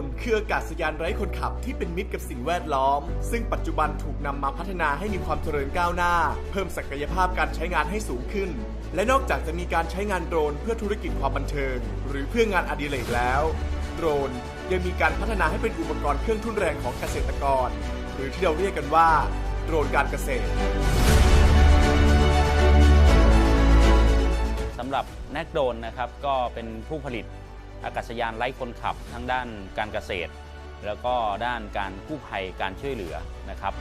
นคืออากาศยานไร้คนขับที่เป็นมิตรกับสิ่งแวดล้อม ซึ่งปัจจุบันถูกนำมาพัฒนาให้มีความเจริญก้าวหน้า เพิ่มศักยภาพการใช้งานให้สูงขึ้น และนอกจากจะมีการใช้งานโดรนเพื่อธุรกิจความบันเทิง หรือเพื่องานอดิเรกแล้วโดรนยังมีการพัฒนาให้เป็นอุปกรณ์เครื่องทุ่นแรงของเกษตรกร หรือที่เราเรียกกันว่าโดรนการเกษตรสำหรับแนกโดนนะครับก็เป็นผู้ผลิต อากาศยานไร้คนขับทั้งด้านการเกษตร แล้วก็ด้านการกู้ภัยการช่วยเหลือนะครับ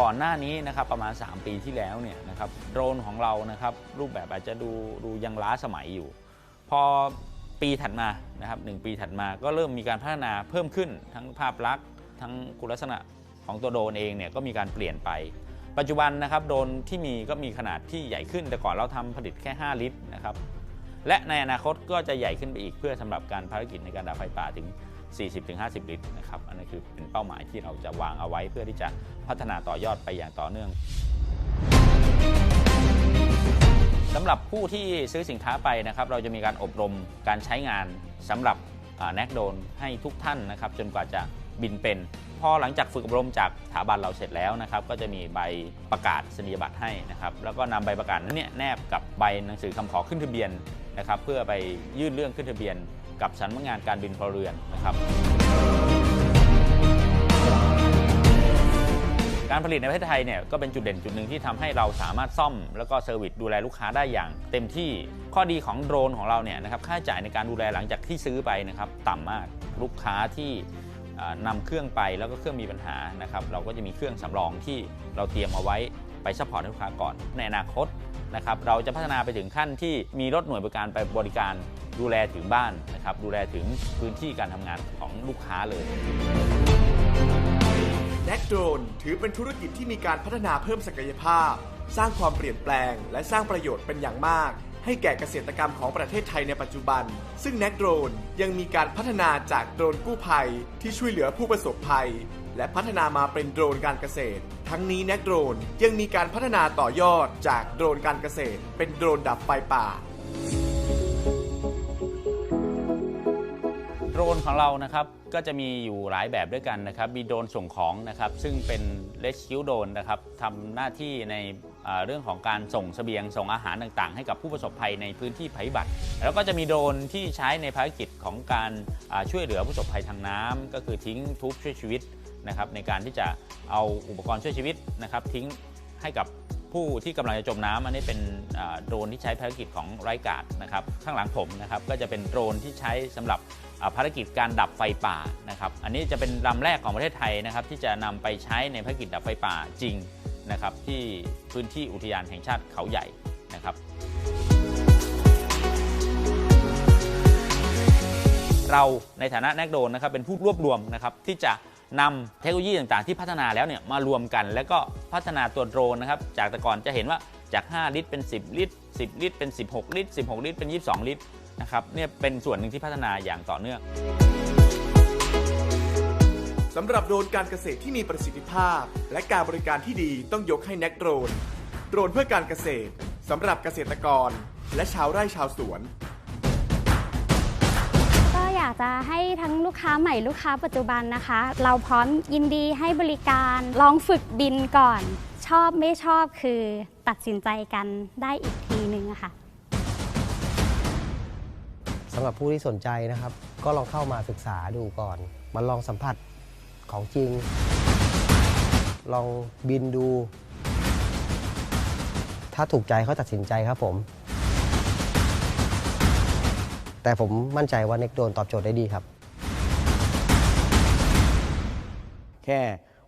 ก่อนหน้านี้นะครับประมาณ 3 ปีที่แล้วเนี่ยนะครับโดรนของเรานะครับรูปแบบอาจจะดูดูยังล้าสมัยอยู่ พอปีถัดมานะครับหนึ่งปีถัดมาก็เริ่มมีการพัฒนาเพิ่มขึ้นทั้งภาพลักษณ์ทั้งคุณลักษณะของตัวโดรนเองเนี่ยก็มีการเปลี่ยนไป ปัจจุบันนะครับโดรนที่มีก็มีขนาดที่ใหญ่ขึ้น แต่ก่อนเราทำผลิตแค่ 5 ลิตรนะครับและในอนาคตก็จะใหญ่ขึ้นไปอีกเพื่อสำหรับการภารกิจในการดับไฟป่าถึง 40-50 ลิตรนะครับอันนั้คือเป็นเป้าหมายที่เราจะวางเอาไว้เพื่อที่จะพัฒนาต่อยอดไปอย่างต่อเนื่องสำหรับผู้ที่ซื้อสินค้าไปนะครับ เราจะมีการอบรมการใช้งานสำหรับแนกโดนให้ทุกท่านนะครับ จนกว่าจะ บินเป็น พอหลังจากฝึกอบรมจากสถาบันเราเสร็จแล้วนะครับ ก็จะมีใบประกาศสนียบัตรให้นะครับ แล้วก็นำใบประกาศนั้นเนี่ยแนบกับใบหนังสือคำขอขึ้นทะเบียนนะครับ เพื่อไปยื่นเรื่องขึ้นทะเบียน กับสำนักงานการบินพลเรือนนะครับ การผลิตในประเทศไทยเนี่ยก็เป็นจุดเด่นจุดหนึ่งที่ทำให้เราสามารถซ่อม แล้วก็เซอร์วิสดูแลลูกค้าได้อย่าง เต็มที่ข้อดีของโดรนของเราเนี่ยนะครับค่าใช้จ่ายในการดูแลหลังจากที่ซื้อไปนะครับ ต่ำมากลูกค้าที่ อ่านำเครื่องไปแล้วก็เครื่องมีปัญหานะครับเราก็จะมีเครื่องสำรองที่เราเตรียมเอาไว้ไปซัพพอร์ตลูกค้าก่อนในอนาคตนะครับเราจะพัฒนาไปถึงขั้นที่มีรถหน่วยบริการไปบริการดูแลถึงบ้านนะครับดูแลถึงพื้นที่การทำงานของลูกค้าเลยแน็กโดรนถือเป็นธุรกิจที่มีการพัฒนาเพิ่มศักยภาพ สร้างความเปลี่ยนแปลง และสร้างประโยชน์เป็นอย่างมาก ให้แก่เกษตรกรรมของประเทศไทยในปัจจุบัน ซึ่งแนกโดรนยังมีการพัฒนาจากโดรนกู้ภัย ที่ช่วยเหลือผู้ประสบภัย และพัฒนามาเป็นโดรนการเกษตร ทั้งนี้แนกโดรนยังมีการพัฒนาต่อยอดจากโดรนการเกษตร เป็นโดรนดับไฟป่า รนของเรานะครับก็จะมีอยู่หลายแบบด้วยกันนะครับมีโดรนส่งของนะครับซึ่งเป็นเลสคิวโดรนนะครับทำหน้าที่ในเรื่องของการส่งสเสบียงส่งอาหารต่างๆ ให้กับผู้ประสบภัยในพื้นที่ภัยพิบัติ แล้วก็จะมีโดรนที่ใช้ในภารกิจของการช่วยเหลือผู้ประสบภัยทางน้ำก็คือทิ้งทุบช่วยชีวิตนะครับในการที่จะเอาอุปกรณ์ช่วยชีวิตนะครับทิ้งให้กับผู้ที่กำลังจะจมน้ำอันนี้เป็นโดรนที่ใช้ภารกิจของไร้กาดนะครับข้างหลังผมนะครับก็จะเป็นโดรนที่ใช้สำหรับ ภารกิจการดับไฟป่านะครับ อันนี้จะเป็นลำแรกของประเทศไทยนะครับ ที่จะนำไปใช้ในภารกิจดับไฟป่าจริงนะครับ ที่พื้นที่อุทยานแห่งชาติเขาใหญ่นะครับ เราในฐานะแนกโดนนะครับเป็นผู้รวบรวมนะครับที่จะนำเทคโนโลยีต่างๆ ที่พัฒนาแล้วเนี่ยมารวมกัน แล้วก็พัฒนาตัวโดรนนะครับ จากแต่ก่อนจะเห็นว่าจาก 5 ลิตรเป็น 10 ลิตร 10 ลิตรเป็น 16 ลิตร 16 ลิตรเป็น 22 ลิตร นะครับเนี่ยเป็นส่วนหนึ่งที่พัฒนาอย่างต่อเนื่องสำหรับโดรนการเกษตรที่มีประสิทธิภาพ และการบริการที่ดีต้องยกให้แนกโดรนโดรนเพื่อการเกษตรสำหรับเกษตรกร และชาวไร่ชาวสวน ก็อยากจะให้ทั้งลูกค้าใหม่ลูกค้าปัจจุบันนะคะ เราพร้อมยินดีให้บริการลองฝึกบินก่อน ชอบไม่ชอบคือตัดสินใจกันได้อีกทีนึงอะค่ะสำหรับผู้ที่สนใจนะครับ ก็ลองเข้ามาศึกษาดูก่อน มาลองสัมผัสของจริง ลองบินดู ถ้าถูกใจเขาตัดสินใจครับผม แต่ผมมั่นใจว่าเน็กโดนตอบโจทย์ได้ดีครับ แค่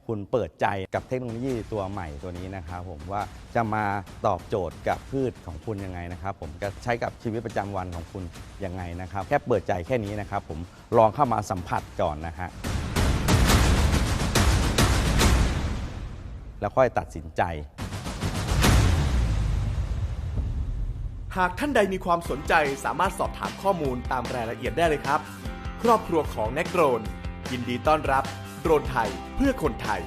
คุณเปิดใจกับเทคโนโลยีตัวใหม่ตัวนี้นะครับผมว่าจะมาตอบโจทย์กับพืชของคุณยังไงนะครับผมจะใช้กับชีวิตประจำวันของคุณยังไงนะครับ แค่เปิดใจแค่นี้นะครับผมลองเข้ามาสัมผัสก่อนนะฮะแล้วค่อยตัดสินใจหากท่านใดมีความสนใจสามารถสอบถามข้อมูลตามรายละเอียดได้เลยครับ ครอบครัวของแนกโดรนยินดีต้อนรับ โดรนไทยเพื่อคนไทย